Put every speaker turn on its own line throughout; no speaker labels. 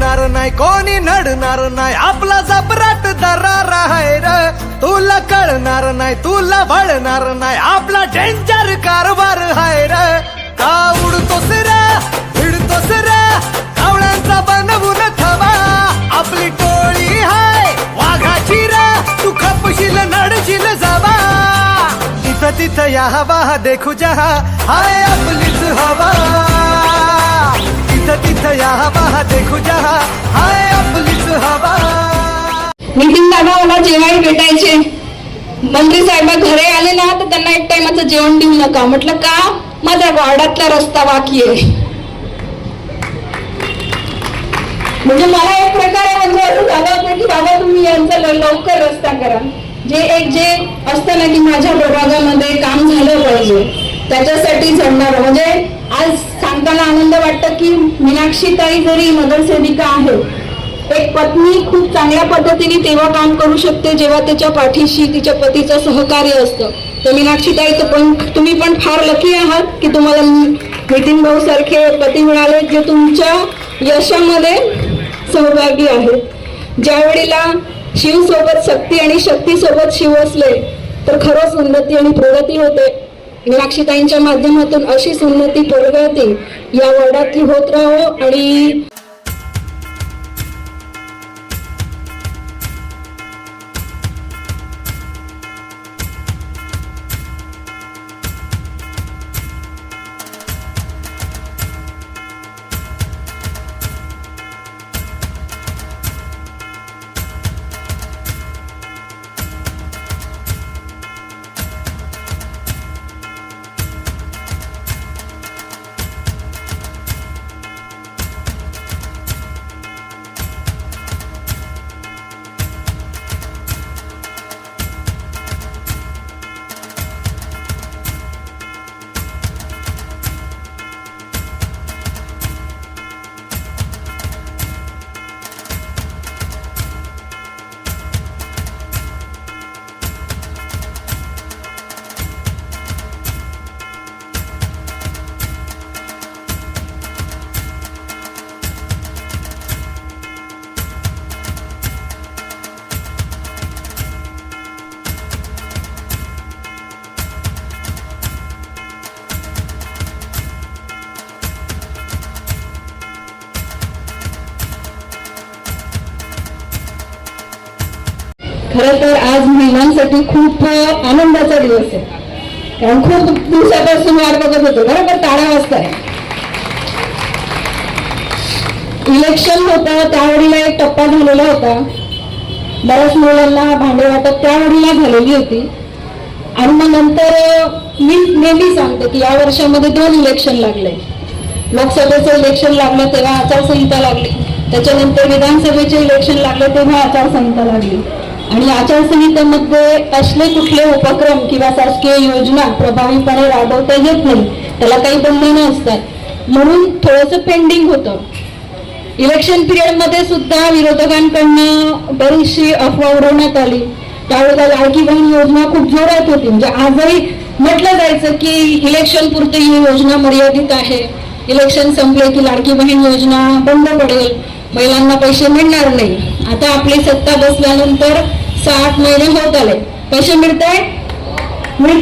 पडणार नाही कोणी नडणार नाही आपला जबराट दरार आहे र. तुला कळणार नाही तुला वळणार नाही आपला डेंजर कारभार आहे र. का उडतोस रे भिडतोस रे कावळ्यांचा बनवून थवा आपली टोळी हाय वाघाची रे तू खपशील नडशील जावा. तिथं तिथं या हवा देखू जहा हाय आपलीच हवा. तिथं या हवा देखू जहा हाय आपलीच हवा.
नितीन दादा मला जेवायला भेटायचे. मंत्री साहेब घरी आले ना तर त्यांना एक टाइमाचं जेवण देऊ नका. म्हटलं का? माझ्या वार्डातला रस्ता बाकी आहे. म्हणजे मला एक प्रकारे म्हणजे असं झालं होतं की बाबा तुम्ही यांचा लवकर रस्ता करा. जे एक जे असतं ना की माझ्या प्रभागामध्ये काम झालं पाहिजे. त्याच्यासाठी झडणार म्हणजे आज सांगताना आनंद वाटतं की मीनाक्षीताई जरी नगरसेविका आहे एक पत्नी खूप चांगल्या पद्धतीने तेव्हा काम करू शकते जेव्हा त्याच्या पाठीशी तिच्या पतीचं सहकार्य असतं. तर मीनाक्षीताई तर पण तुम्ही पण फार लकी आहात की तुम्हाला नितीन भाऊ सारखे पती मिळाले जे तुमच्या यशामध्ये सहभागी आहेत. ज्या वेळेला शिव सोबत शक्ती आणि शक्तीसोबत शिव असले तर खरंच उन्नती आणि प्रगती होते. मीनाक्षीताईंच्या माध्यमातून अशीच उन्नती प्रगती या वर्डातली होत राहो आणि खरं तर आज महिलांसाठी खूप आनंदाचा दिवस आहे. कारण खूप दिवसापासून वाट बघत होतो. बरोबर ताळा वाजताय इलेक्शन होतं त्यावेळीला एक टप्पा झालेला होता. बऱ्याच मुलांना भांडे वाटप त्यावेळीला झालेली होती. आणि मग नंतर मी नेहमी सांगते की या वर्षामध्ये दोन इलेक्शन लागले. लोकसभेचं इलेक्शन लागलं तेव्हा आचारसंहिता लागली. त्याच्यानंतर विधानसभेचे इलेक्शन लागले तेव्हा आचारसंहिता लागली. आणि आचारसंहितेमध्ये असले कुठले उपक्रम किंवा शासकीय योजना प्रभावीपणे राबवता येत नाही त्याला काही बंधनं असतात. म्हणून थोडंसं पेंडिंग होतं. इलेक्शन पिरियडमध्ये सुद्धा विरोधकांकडनं बरीचशी अफवा उडवण्यात आली. त्यावेळेला लाडकी बहीण योजना खूप जोरात होती. म्हणजे आजही म्हटलं जायचं की इलेक्शन पुरती ही योजना मर्यादित आहे. इलेक्शन संपले की लाडकी बहीण योजना बंद पडेल. महिलांना पैसे मिळणार नाही. आता आपली सत्ता बसल्यानंतर सात महिने होत आले. पैसे मिळत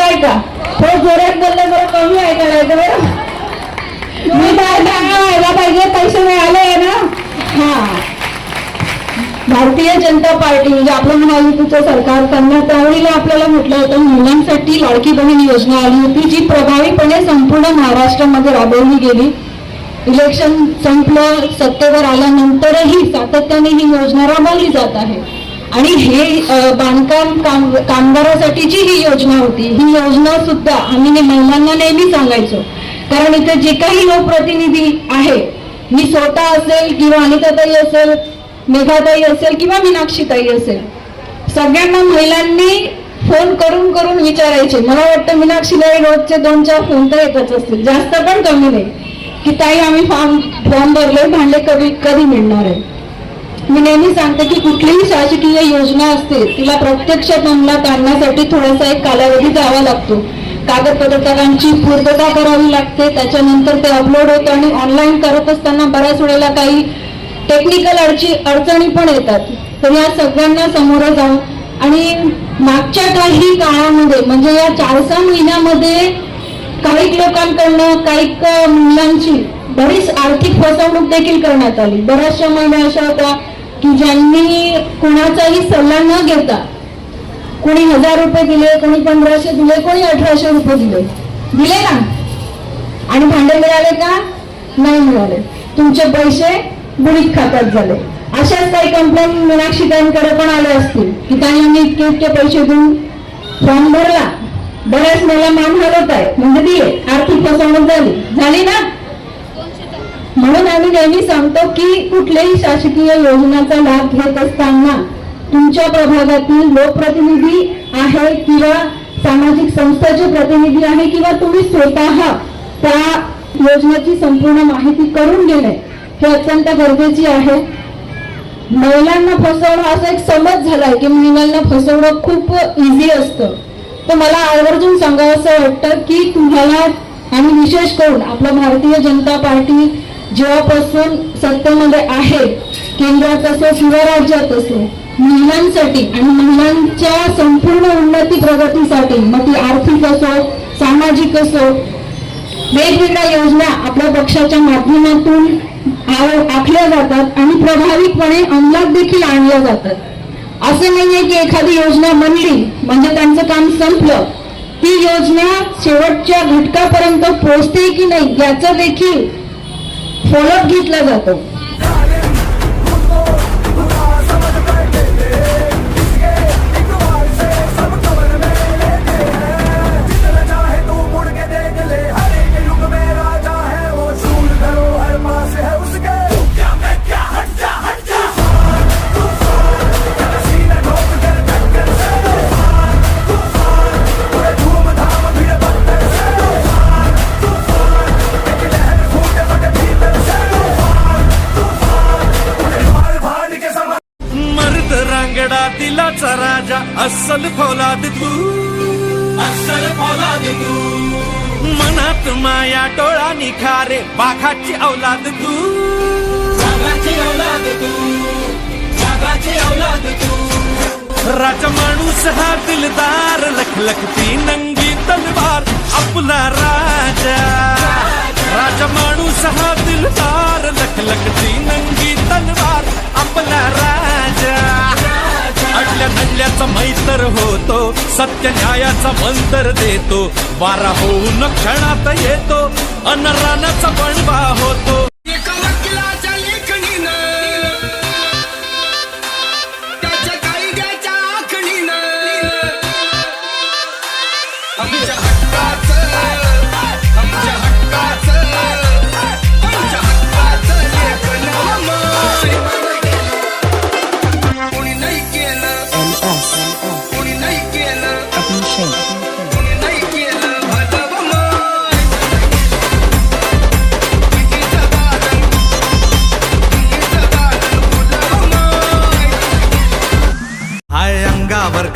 आहे का? हो जोरात बोललं जरा कमी ऐकायला येतं बरं. मी व्हायला पाहिजे पैसे मिळाले आहे ना? हा. भारतीय जनता पार्टी म्हणजे आपलं महायुतीचं सरकार त्यांना त्यावेळेला आपल्याला म्हटलं होतं महिलांसाठी लाडकी बहीण योजना आली होती जी प्रभावीपणे संपूर्ण महाराष्ट्रामध्ये राबवली गेली. इलेक्शन संपलं सत्तेवर आल्यानंतरही सातत्याने ही योजना राबवली जात आहे. आणि हे बांधकाम काम कामगारासाठीची ही योजना होती ही योजना सुद्धा आम्ही ने- महिलांना नेहमी सांगायचो. कारण इथे जे काही लोकप्रतिनिधी आहे मी स्वतः असेल किंवा अनिताताई असेल मेघाताई असेल किंवा मीनाक्षीताई असेल सगळ्यांना महिलांनी फोन करून करून विचारायचे. मला वाटतं मीनाक्षीताई रोजचे दोन चार फोन तर येतच असतील. जास्त पण कमी नाही. की ताई आम्ही फॉर्म फॉर्म भरले भांडे कधी कधी मिळणार आहे मी नेहमी सांगते की कुठलीही शासकीय योजना असते तिला प्रत्यक्षात अंमलात आणण्यासाठी थोडासा एक कालावधी द्यावा लागतो. कागदपत्रांची पूर्तता करावी लागते त्याच्यानंतर ते अपलोड होतं आणि ऑनलाईन करत असताना बऱ्याच वेळेला काही टेक्निकल अडची अडचणी पण येतात. तर या सगळ्यांना समोर जाऊन आणि मागच्या काही काळामध्ये म्हणजे या चार सहा महिन्यामध्ये काही लोकांकडनं काही मुलांची बरीच आर्थिक फसवणूक देखील करण्यात आली. बऱ्याचशा महिला अशा होत्या की ज्यांनी कोणाचाही सल्ला न घेता कोणी हजार रुपये दिले कोणी पंधराशे दिले कोणी अठराशे रुपये दिले. दिले ना? आणि भांडे मिळाले का? नाही मिळाले. तुमचे पैसे बुडीत खात्यात झाले. अशाच काही कंप्लेंट मीनाक्षीताईंकडे पण आले असतील. की ताई आम्ही इतके इतके पैसे देऊन फॉर्म भरला. बऱ्याच मला मान हलवत आहे म्हणजे दिले आर्थिक फसवणूक झाली. झाली ना? म्हणून आम्ही नेहमी सांगतो की कुठल्याही शासकीय योजनाचा लाभ घेत असताना तुमच्या प्रभागातील लोकप्रतिनिधी आहे किंवा सामाजिक संस्थेचे प्रतिनिधी आहे किंवा तुम्ही स्वतः त्या योजनेची संपूर्ण माहिती करून घेणे हे अत्यंत गरजेची आहे. महिलांना फसवणं असा एक समज झालाय की महिलांना फसवणं खूप इझी असतं. तर मला आवर्जून सांगावं असं वाटतं की तुम्हाला आणि विशेष करून आपलं भारतीय जनता पार्टी जेव्हापासून सत्तेमध्ये आहे केंद्रात असो किंवा राज्यात असो महिलांसाठी आणि महिलांच्या संपूर्ण उन्नती प्रगतीसाठी मग ती आर्थिक असो सामाजिक असो वेगवेगळ्या योजना आपल्या पक्षाच्या माध्यमातून आखल्या जातात आणि प्रभावीपणे अंमलात देखील आणल्या जातात. असं नाहीये की एखादी योजना बनली म्हणजे त्यांचं काम संपलं ती योजना शेवटच्या घटकापर्यंत पोहोचते की नाही याचा देखील फॉलोअप घेतला जातो.
रांगडा दिलाचा राजा अस्सल फौलाद तू. अस्सल फौलाद तू. मनात माया डोळा निखारे बाघाची औलाद तू. औलाद तू. औलाद तू. राजा माणूस हा दिलदार लखलखती नंगी तलवार आपला राजा. राजा माणूस हा दिलदार लखलखती नंगी तलवार आपला राजा. आपल्या नडल्याचा मैत्र होतो सत्य न्यायाचा मंतर देतो वारा होऊन क्षणात येतो अन्नरानाचा रानाचा होतो.